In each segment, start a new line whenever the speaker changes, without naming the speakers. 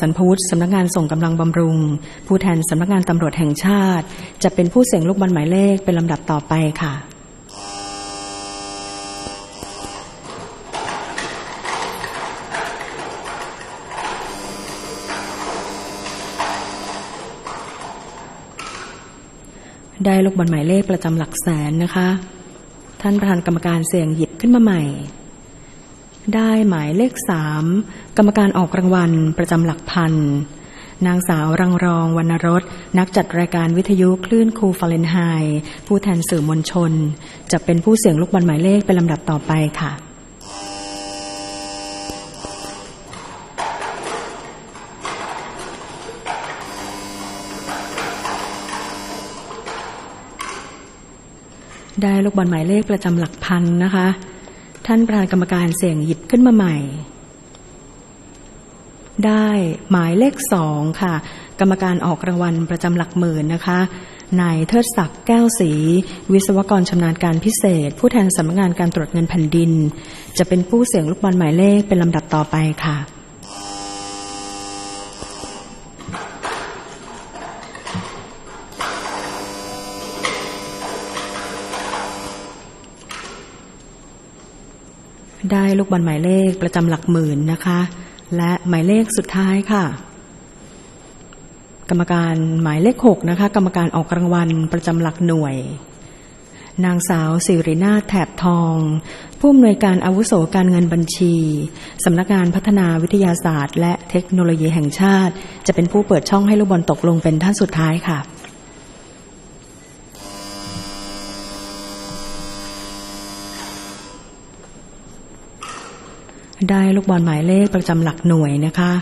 สันพวุฒิสำนักงานส่งกำลังบำรุง ผู้แทนสำนักงานตำรวจแห่งชาติ จะเป็นผู้เสี่ยงลูกบอลหมายเลขเป็นลำดับต่อไปค่ะได้ลูกบอลหมายเลขประจำหลักแสนนะคะ ท่านประธานกรรมการเสี่ยงหยิบขึ้นมาใหม่ ได้หมายเลขสามกรรมการออกรางวัลประจำหลักพันนางสาวรังรองวรรณรสนักจัดรายการวิทยุคลื่นคูฟาเรนไฮต์ผู้แทนสื่อมวลชน จะเป็นผู้เสี่ยงลูกบอลหมายเลขเป็นลำดับต่อไปค่ะได้ลูกบอลหมายเลขประจำหลักพันนะคะ ท่านประธานกรรมการเสี่ยงหยิบขึ้นมาใหม่ ได้หมายเลขสองค่ะ กรรมการออกรางวัลประจำหลักหมื่นนะคะนายเทิดศักดิ์แก้วศรีวิศวกรชำนาญการพิเศษ ผู้แทนสำนักงานการตรวจเงินแผ่นดิน จะเป็นผู้เสี่ยงลูกบอลหมายเลขเป็นลำดับต่อไปค่ะ ได้ลูกบอลหมายเลขประจำหลักหมื่นนะคะ และหมายเลขสุดท้ายค่ะ กรรมการหมายเลขหกนะคะ กรรมการออกรางวัลประจำหลักหน่วย นางสาวสิรินาถแถบทอง ผู้อำนวยการอาวุโสการเงินบัญชีสำนักงานพัฒนาวิทยาศาสตร์ และเทคโนโลยีแห่งชาติ จะเป็นผู้เปิดช่องให้ลูกบอลตกลงเป็นท่านสุดท้ายค่ะ ได้ลูกบอลหมายเลขประจำหลักหน่วยนะคะ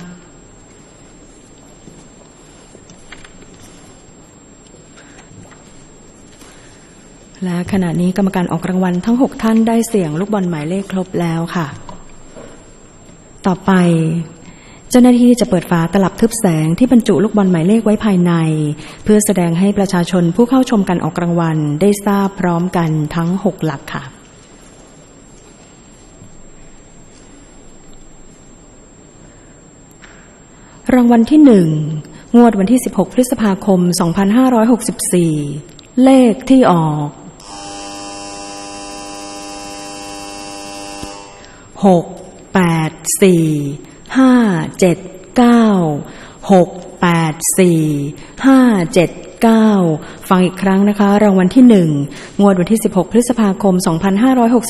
และขณะนี้กรรมการออกรางวัลทั้ง 6 ท่านได้เสี่ยงลูกบอลหมายเลขครบแล้วค่ะ ต่อไปเจ้าหน้าที่จะเปิดฝาตลับทึบแสงที่บรรจุลูกบอลหมายเลขไว้ภายใน เพื่อแสดงให้ประชาชนผู้เข้าชมการออกรางวัลได้ทราบพร้อมกันทั้ง 6 หลักค่ะ รางวัลที่หนึ่งงวดวันที่16พฤษภาคม2564เลขที่ออกหกแปดสี่ห้าเจ็ดเก้าหกแปดสี่ห้าเจ็ดเก้าฟังอีกครั้งนะคะรางวัลที่หนึ่งงวดวันที่ 16 พฤษภาคม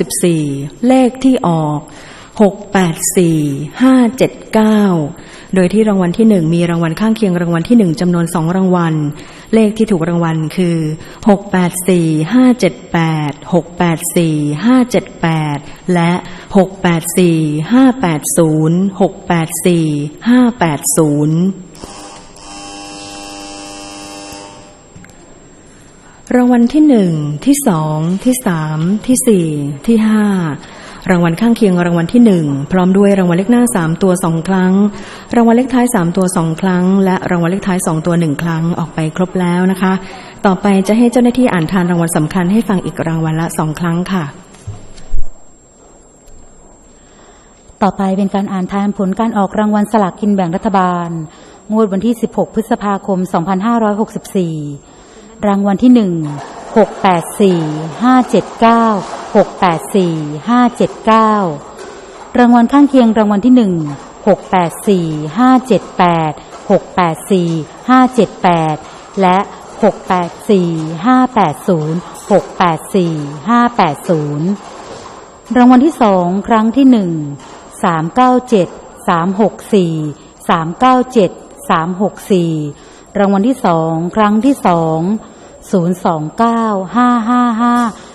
2564 เลขที่ออก 684 579 โดยที่รางวัลที่หนึ่งมีรางวัลข้างเคียงรางวัลที่หนึ่งจำนวนสองรางวัล เลขที่ถูกรางวัลคือ 684 578 684 578 และ 684 580 684 580รางวัลที่หนึ่งที่สองที่สามที่สี่ที่ห้า รางวัลข้างเคียงรางวัลที่หนึ่งพร้อมด้วยรางวัลเลขหน้าสามตัวสองครั้ง รางวัลเลขท้ายสามตัวสองครั้ง และรางวัลเลขท้ายสองตัวหนึ่งครั้งออกไปครบแล้วนะคะ ต่อไปจะให้เจ้าหน้าที่อ่านทานรางวัลสำคัญให้ฟังอีกรางวัลละสองครั้งค่ะ
ต่อไปเป็นการอ่านทานผลการออกรางวัลสลากกินแบ่งรัฐบาล งวดวันที่ 16 พฤษภาคม 2564 รางวัลที่ 1 684 579 684 579รางวัลข้างเคียงรางวัลที่1 684 578 684 578และ684 580 684 580รางวัลที่สองครั้งที่หนึ่งสามเก้าเจ็ดสามหกสี่สามเก้าเจ็ดสามหกสี่รางวัลที่สองครั้งที่สองศูนย์สองเก้าห้าห้าห้าศูนย์สองเก้าห้าห้าห้ารางวัลที่สองครั้งที่สามศูนย์สามศูนย์เจ็ดศูนย์ห้าศูนย์สาห้า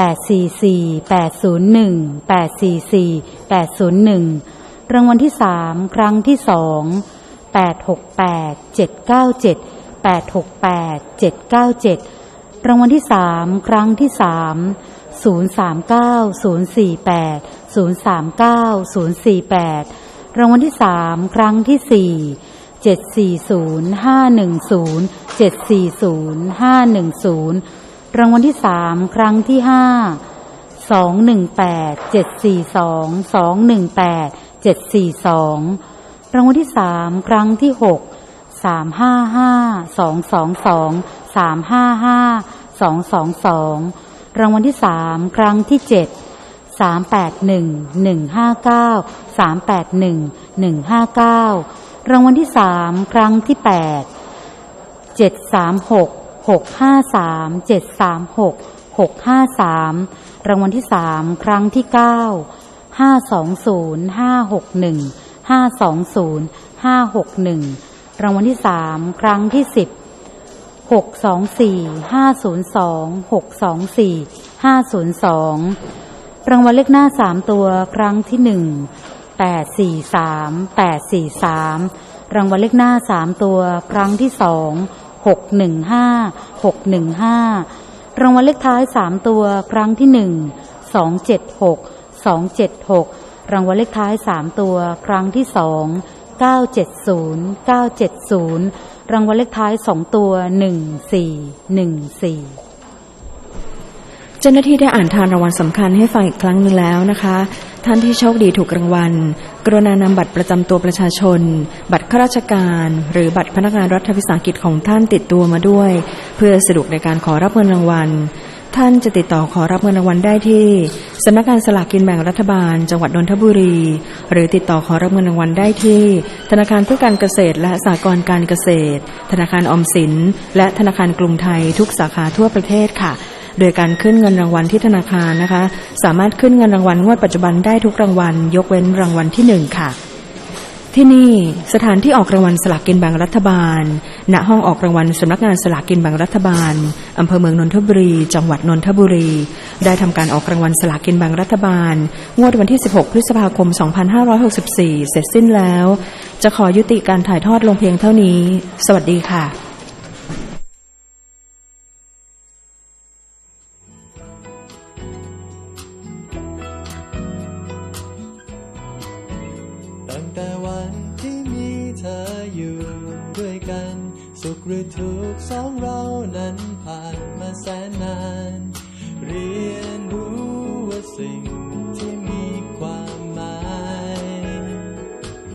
แปดสี่สี่แปดศูนย์หนึ่งแปดสี่สี่แปดศูนย์หนึ่งรางวัลที่สามครั้งที่สองแ868 797 868 797 รางวัลที่สามครั้งที่สาม039 048 039 048 รางวัลที่สามครั้งที่สี่740 510 740 510 รางวัลที่สามครั้งที่ห้าสองหนึ่งแปดเจ็ดสี่สองสองหนึ่งแปดเจ็ดสี่สองรางวัลที่สามครั้งที่หกสามห้าห้าสองสองสองสามห้าห้าสองสองสองรางวัลที่สามครั้งที่เจ็ดสามแปดหนึ่งหนึ่งห้าเก้าสามแปดหนึ่งหนึ่งห้าเก้ารางวัลที่สามครั้งที่แปดเจ็ดสามหก หกห้าสามเจ็ดสามหกหกห้าสามรางวัลที่สามครั้งที่เก้าห้าสองศูนย์ห้าหกหนึ่งห้าสองศูนย์ห้าหกหนึ่งรางวัลที่สามครั้งที่สิบหกสองสี่ห้าศูนย์สองหกสองสี่ห้าศูนย์สองรางวัลเลขหน้าสามตัวครั้งที่หนึ่งแปดสี่สามแปดสี่สามรางวัลเลขหน้าสามตัวครั้งที่สอง หกหนึ่งห้าหกหนึ่งห้ารางวัลเลขท้ายสามตัวครั้งที่หนึ่งสองเจ็ดหกสองเจ็ดหกรางวัลเลขท้ายสามตัวครั้งที่สองเก้าเจ็ดศูนย์เก้าเจ็ดศูนย์รางวัลเลขท้ายสองตัวหนึ่งสี่หนึ่งสี่
เจ้าหน้าที่ได้อ่านทานรางวัลสำคัญให้ฟังอีกครั้งหนึ่งแล้วนะคะ ท่านที่โชคดีถูกรางวัล กรุณานำบัตรประจำตัวประชาชน บัตรข้าราชการ หรือบัตรพนักงานรัฐวิสาหกิจของท่านติดตัวมาด้วย เพื่อสะดวกในการขอรับเงินรางวัล ท่านจะติดต่อขอรับเงินรางวัลได้ที่สำนักงานสลากกินแบ่งรัฐบาล จังหวัดนนทบุรี หรือติดต่อขอรับเงินรางวัลได้ที่ ธนาคารเพื่อการเกษตร และสหกรณ์การเกษตร ธนาคารออมสิน และธนาคารกรุงไทยทุกสาขาทั่วประเทศค่ะ โดยการขึ้นเงินรางวัลที่ธนาคารนะคะ สามารถขึ้นเงินรางวัลงวดปัจจุบันได้ทุกรางวัล ยกเว้นรางวัลที่หนึ่งค่ะที่นี่สถานที่ออกรางวัลสลากกินแบ่งรัฐบาล ณ ห้องออกรางวัลสำนักงานสลากกินแบ่งรัฐบาลอำเภอเมืองนนทบุรี จังหวัดนนทบุรี ได้ทำการออกรางวัลสลากกินแบ่งรัฐบาล งวดวันที่ 16 พฤษภาคม 2564 เสร็จสิ้นแล้ว จะขอยุติการถ่ายทอดลงเพียงเท่านี้ สวัสดีค่ะ
วันที่มีเธออยู่ด้วยกัน สุขหรือทุกข์สองเรานั้นผ่านมาแสนนาน เรียนรู้ว่าสิ่ง